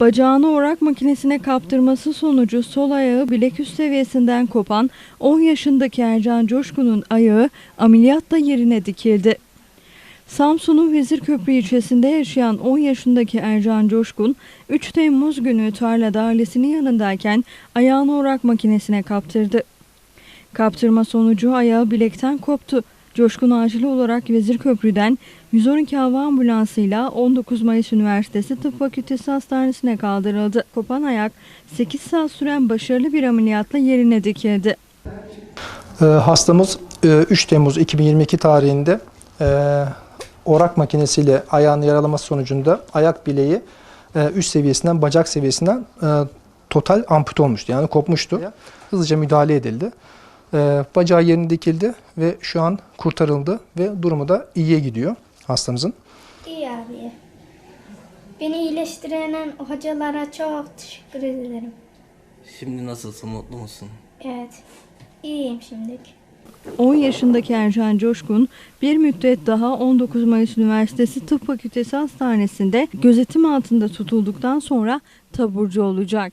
Bacağını orak makinesine kaptırması sonucu sol ayağı bileküst seviyesinden kopan 10 yaşındaki Ercan Coşkun'un ayağı ameliyatla yerine dikildi. Samsun'un Vezirköprü ilçesinde yaşayan 10 yaşındaki Ercan Coşkun, 3 Temmuz günü tarlada ailesinin yanındayken ayağını orak makinesine kaptırdı. Kaptırma sonucu ayağı bilekten koptu. Coşkun acil olarak Vezirköprü'den 112 hava ambulansıyla 19 Mayıs Üniversitesi Tıp Fakültesi Hastanesi'ne kaldırıldı. Kopan ayak 8 saat süren başarılı bir ameliyatla yerine dikildi. Ee, Hastamız e, 3 Temmuz 2022 tarihinde e, orak makinesiyle ayağını yaralaması sonucunda ayak bileği e, üst seviyesinden bacak seviyesinden e, total ampute olmuştu. Yani kopmuştu. Hızlıca müdahale edildi. E, Bacağı yerine dikildi ve şu an kurtarıldı ve durumu da iyiye gidiyor hastamızın. İyi abi. Beni iyileştiren hocalara çok teşekkür ederim. Şimdi nasılsın, mutlu musun? Evet. İyiyim şimdiki. 10 yaşındaki Ercan Coşkun bir müddet daha 19 Mayıs Üniversitesi Tıp Fakültesi Hastanesi'nde gözetim altında tutulduktan sonra taburcu olacak.